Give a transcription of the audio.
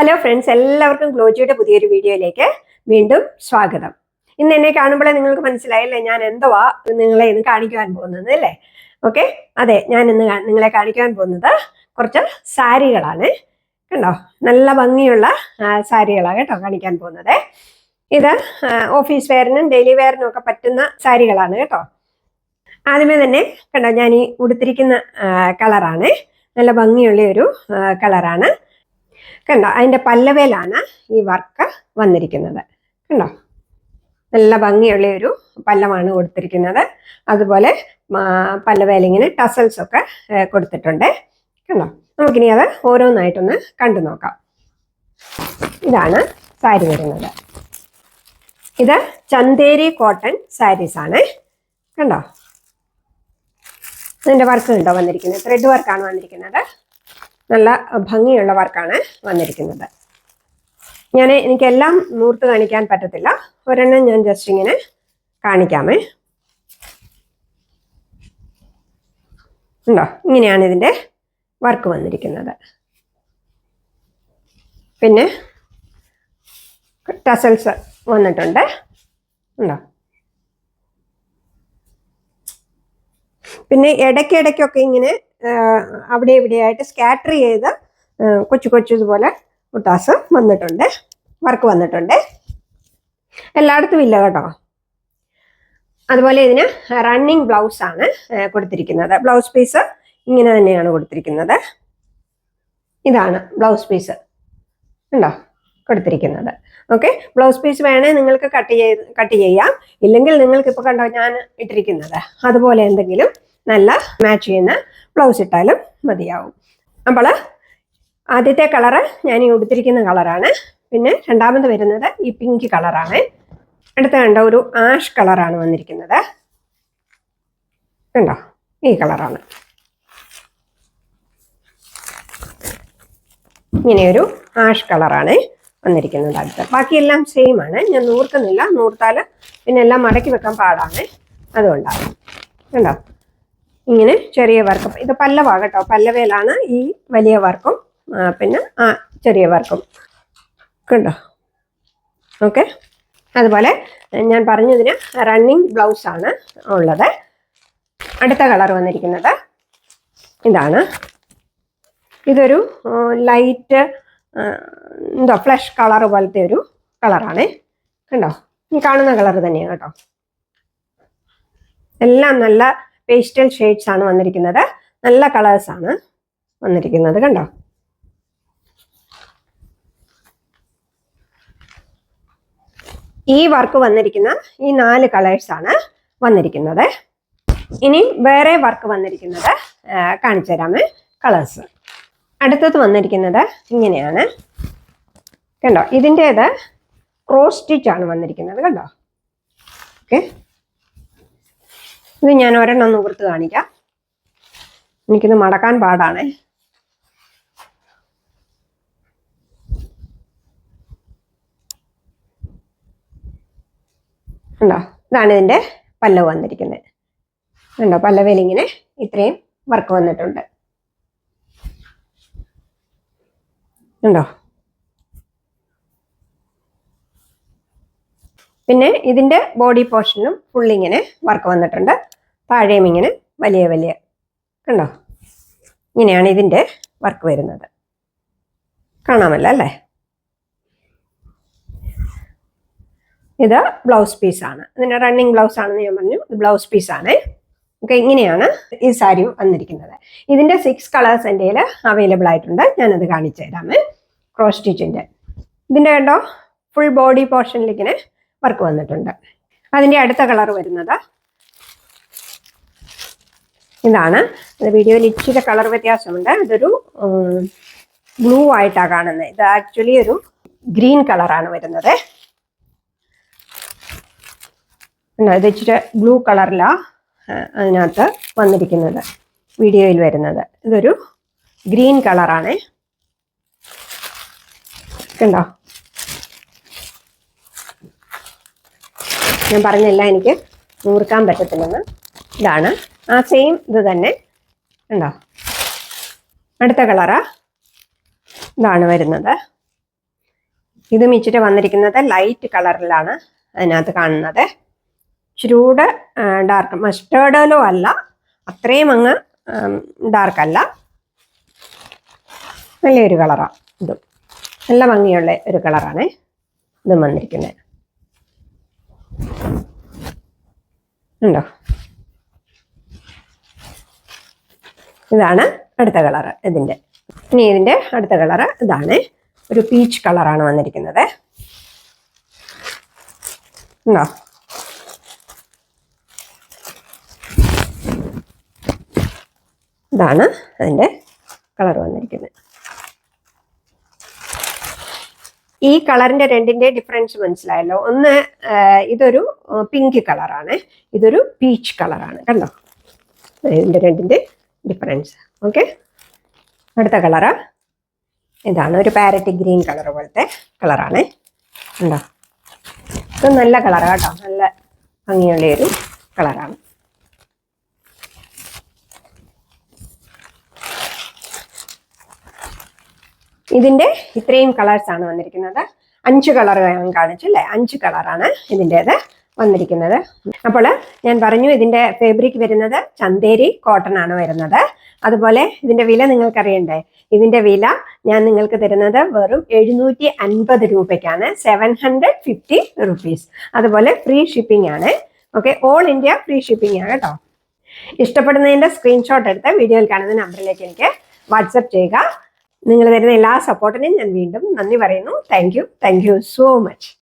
Hello friends എല്ലാവർക്കും ഗ്ലോജിയുടെ പുതിയൊരു വീഡിയോയിലേക്ക് വീണ്ടും സ്വാഗതം. ഇന്ന് എന്നെ കാണുമ്പോഴേ നിങ്ങൾക്ക് മനസ്സിലായില്ലേ ഞാൻ എന്തുവാ നിങ്ങളെ ഇന്ന് കാണിക്കുവാൻ പോകുന്നത് അല്ലേ? ഓക്കെ അതെ ഞാൻ ഇന്ന് നിങ്ങളെ കാണിക്കുവാൻ പോകുന്നത് കുറച്ച് സാരികളാണ്. കണ്ടോ? നല്ല ഭംഗിയുള്ള സാരികളാണ് കേട്ടോ കാണിക്കാൻ പോകുന്നത്. ഇത് ഓഫീസ് വെയറിനും ഡെയിലി വെയറിനും ഒക്കെ പറ്റുന്ന സാരികളാണ് കേട്ടോ. ആദ്യമേ തന്നെ കണ്ടോ ഞാൻ ഈ ഉടുത്തിരിക്കുന്ന കളറാണ് നല്ല ഭംഗിയുള്ള ഒരു കളറാണ് കണ്ടോ? അതിന്റെ പല്ലവേലാണ് ഈ വർക്ക് വന്നിരിക്കുന്നത്. കണ്ടോ? നല്ല ഭംഗിയുള്ള ഒരു പല്ലവാണ് കൊടുത്തിരിക്കുന്നത്. അതുപോലെ ആ, പല്ലവേലിങ്ങനെ ടസൽസ് ഒക്കെ കൊടുത്തിട്ടുണ്ട്. കണ്ടോ? നമുക്കിനി അത് ഓരോന്നായിട്ടൊന്ന് കണ്ടു നോക്കാം. ഇതാണ് സാരി വരുന്നത്. ഇത് ചന്തേരി കോട്ടൺ സാരീസ് ആണ്. കണ്ടോ? ഇതിന്റെ വർക്ക് ഉണ്ടോ വന്നിരിക്കുന്നത്? ത്രെഡ് വർക്കാണ് വന്നിരിക്കുന്നത്. നല്ല ഭംഗിയുള്ള വർക്കാണ് വന്നിരിക്കുന്നത്. ഞാൻ എനിക്കെല്ലാം നൂർത്ത് കാണിക്കാൻ പറ്റത്തില്ല. ഒരെണ്ണം ഞാൻ ജസ്റ്റ് ഇങ്ങനെ കാണിക്കാമേ. ഉണ്ടോ? ഇങ്ങനെയാണ് ഇതിന്റെ വർക്ക് വന്നിരിക്കുന്നത്. പിന്നെ ടസൽസ് വന്നിട്ടുണ്ട്. ഉണ്ടോ? പിന്നെ ഇടയ്ക്കിടയ്ക്കൊക്കെ ഇങ്ങനെ അവിടെ ഇവിടെയായിട്ട് സ്കാറ്റർ ചെയ്ത് കൊച്ചു കൊച്ചു ഇതുപോലെ മുട്ടാസ് വന്നിട്ടുണ്ട് വർക്ക് വന്നിട്ടുണ്ട്. എല്ലായിടത്തും ഇല്ല കേട്ടോ. അതുപോലെ ഇതിന് റണ്ണിങ് ബ്ലൗസ് ആണ് കൊടുത്തിരിക്കുന്നത്. ബ്ലൗസ് പീസ് ഇങ്ങനെ തന്നെയാണ് കൊടുത്തിരിക്കുന്നത്. ഇതാണ് ബ്ലൗസ് പീസ് ഉണ്ടോ? കൊടുത്തിരിക്കുന്നത്. ഓക്കെ ബ്ലൗസ് പീസ് വേണേൽ നിങ്ങൾക്ക് കട്ട് ചെയ്ത് കട്ട് ചെയ്യാം. ഇല്ലെങ്കിൽ നിങ്ങൾക്ക് ഇപ്പോൾ കണ്ടോ ഞാൻ ഇട്ടിരിക്കുന്നത്. അതുപോലെ എന്തെങ്കിലും നല്ല മാച്ച് ചെയ്യുന്ന ബ്ലൗസ് ഇട്ടാലും മതിയാവും. അപ്പോൾ ആദ്യത്തെ കളറ് ഞാൻ ഈ ഉടുത്തിരിക്കുന്ന കളറാണ് പിന്നെ രണ്ടാമത് വരുന്നത് ഈ പിങ്ക് കളറാണ് അടുത്ത കണ്ട ഒരു ആഷ് കളറാണ് വന്നിരിക്കുന്നത്. കണ്ടോ? ഈ കളറാണ് ഇങ്ങനെയൊരു ആഷ് കളറാണ് വന്നിരിക്കുന്നത് അടുത്ത്. ബാക്കിയെല്ലാം സെയിം ആണ്. ഞാൻ നൂർക്കുന്നില്ല. നൂർത്താൽ പിന്നെ എല്ലാം മടക്കി വെക്കാൻ പാടാണ്. അതുകൊണ്ടാണ്. കണ്ടോ? ഇങ്ങനെ ചെറിയ വർക്കും. ഇത് പല്ലവാ കേട്ടോ. പല്ലവയിലാണ് ഈ വലിയ വർക്കും. പിന്നെ ആ ചെറിയ വർക്കും. കണ്ടോ? ഓക്കെ. അതുപോലെ ഞാൻ പറഞ്ഞതിന് റണ്ണിങ് ബ്ലൗസ് ആണ് ഉള്ളത്. അടുത്ത കളർ വന്നിരിക്കുന്നത് ഇതാണ്. ഇതൊരു ലൈറ്റ് എന്തോ ഫ്ലഷ് കളർ പോലത്തെ ഒരു കളറാണ് കണ്ടോ? ഈ കാണുന്ന കളർ തന്നെയാണ് കേട്ടോ. എല്ലാം നല്ല പേസ്റ്റൽ ഷെയ്ഡ്സ് ആണ് വന്നിരിക്കുന്നത്. നല്ല കളേഴ്സ് ആണ് വന്നിരിക്കുന്നത് കണ്ടോ? ഈ വർക്ക് വന്നിരിക്കുന്ന ഈ നാല് കളേഴ്സ് ആണ് വന്നിരിക്കുന്നത്. ഇനി വേറെ വർക്ക് വന്നിരിക്കുന്നത് കാണിച്ചു തരാമേ കളേഴ്സ്. അടുത്തത് വന്നിരിക്കുന്നത് ഇങ്ങനെയാണ്. കണ്ടോ? ഇതിന്റേത് ക്രോസ് സ്റ്റിച്ച് ആണ് വന്നിരിക്കുന്നത് കണ്ടോ? ഓക്കെ. ഇത് ഞാൻ ഒരെണ്ണം നിവൃത്ത് കാണിക്കാം. എനിക്കിത് മടക്കാൻ പാടാണേ. ഉണ്ടോ ഇതാണ് ഇതിന്റെ പല്ലവ് വന്നിരിക്കുന്നത്. ഉണ്ടോ പല്ലവയിൽ ഇങ്ങനെ ഇത്രയും വർക്ക് വന്നിട്ടുണ്ട്. ഉണ്ടോ പിന്നെ ഇതിന്റെ ബോഡി പോർഷനും ഫുള്ളിങ്ങനെ വർക്ക് വന്നിട്ടുണ്ട്. താഴെയും ഇങ്ങനെ വലിയ വലിയ കണ്ടോ? ഇങ്ങനെയാണ് ഇതിന്റെ വർക്ക് വരുന്നത്. കാണാമല്ലോ അല്ലേ? ഇത് ബ്ലൗസ് പീസാണ് ഇതിന്റെ റണ്ണിങ് ബ്ലൗസ് ആണെന്ന് ഞാൻ പറഞ്ഞു. ഇത് ബ്ലൗസ് പീസാണ് ഓക്കെ ഇങ്ങനെയാണ് ഈ സാരി വന്നിരിക്കുന്നത്. ഇതിന്റെ സിക്സ് കളേഴ്സ് എന്റെ അവൈലബിൾ ആയിട്ടുണ്ട്. ഞാനത് കാണിച്ചു തരാമേ. ക്രോസ് സ്റ്റിച്ചിന്റെ ഇതിന്റെ കണ്ടോ? ഫുൾ ബോഡി പോർഷനിൽ ഇങ്ങനെ വർക്ക് വന്നിട്ടുണ്ട്. അതിന്റെ അടുത്ത കളർ വരുന്നത്. ഇതാണ്. ഇത് വീഡിയോയിൽ ഇച്ചിരി കളർ വ്യത്യാസമുണ്ട്. ഇതൊരു ബ്ലൂ ആയിട്ടാണ് കാണുന്നത്. ഇത് ആക്ച്വലി ഒരു ഗ്രീൻ കളറാണ് വരുന്നത്. ഇത് ഇച്ചിരി ബ്ലൂ കളറിലാണ് അതിനകത്ത് വന്നിരിക്കുന്നത്. വീഡിയോയിൽ വരുന്നത്. ഇതൊരു ഗ്രീൻ കളറാണ്. കണ്ടോ? ഞാൻ പറഞ്ഞല്ല എനിക്ക് നൂർക്കാൻ പറ്റത്തില്ലെന്ന്. ഇതാണ്. ആ സെയിം ഇത് തന്നെ. ഉണ്ടോ അടുത്ത കളറാ. ഇതാണ് വരുന്നത്. ഇതും ഇച്ചിരി വന്നിരിക്കുന്നത് ലൈറ്റ് കളറിലാണ് അതിനകത്ത് കാണുന്നത്. ചൂട് ഡാർക്ക് മസ്റ്റേർഡലോ അല്ല അത്രയും അങ്ങ് ഡാർക്കല്ല നല്ലൊരു കളറാണ് ഇതും. നല്ല ഭംഗിയുള്ള ഒരു കളറാണ് ഇതും വന്നിരിക്കുന്നത്. ഉണ്ടോ? ഇതാണ് അടുത്ത കളറ് ഇതിന്റെ. ഇനി ഇതിന്റെ അടുത്ത കളറ് ഇതാണ്. ഒരു പീച്ച് കളറാണ് വന്നിരിക്കുന്നത്. ഉണ്ടോ? ഇതാണ് അതിന്റെ കളർ വന്നിരിക്കുന്നത്. ഈ കളറിന്റെ രണ്ടിന്റെ ഡിഫറൻസ് മനസ്സിലായല്ലോ. ഒന്ന് ഇതൊരു പിങ്ക് കളറാണ്. ഇതൊരു പീച്ച് കളറാണ്. കണ്ടോ? ഇതിന്റെ രണ്ടിന്റെ ഡിഫറൻസ് ഓക്കെ അടുത്ത കളറ്. ഇതാണ് ഒരു പാരറ്റ് ഗ്രീൻ കളർ പോലത്തെ കളറാണ്. കണ്ടോ? ഇത് നല്ല കളറാണ് കേട്ടോ. നല്ല ഭംഗിയുള്ള ഒരു കളറാണ്. ഇതിന്റെ ഇത്രയും കളേഴ്സ് ആണ് വന്നിരിക്കുന്നത്. അഞ്ച് കളർ കാണിച്ചു അല്ലേ? അഞ്ച് കളറാണ് ഇതിന്റെത് വന്നിരിക്കുന്നത്. അപ്പോൾ ഞാൻ പറഞ്ഞു ഇതിന്റെ ഫാബ്രിക് വരുന്നത് ചന്തേരി കോട്ടൺ ആണ് വരുന്നത്. അതുപോലെ ഇതിന്റെ വില നിങ്ങൾക്കറിയണ്ടേ? ഇതിന്റെ വില ഞാൻ നിങ്ങൾക്ക് തരുന്നത് വെറും എഴുന്നൂറ്റി അൻപത് രൂപയ്ക്കാണ്. സെവൻ ഹൺഡ്രഡ് ഫിഫ്റ്റി റുപ്പീസ് അതുപോലെ ഫ്രീ ഷിപ്പിംഗ് ആണ്. Okay all India free shipping ആണ് കേട്ടോ. ഇഷ്ടപ്പെടുന്നതിന്റെ സ്ക്രീൻഷോട്ട് എടുത്ത് വീഡിയോയിൽ കാണുന്ന നമ്പറിലേക്ക് എനിക്ക് വാട്സപ്പ് ചെയ്യുക. നിങ്ങൾ തരുന്ന എല്ലാ സപ്പോർട്ടിനും ഞാൻ വീണ്ടും നന്ദി പറയുന്നു. Thank you thank you so much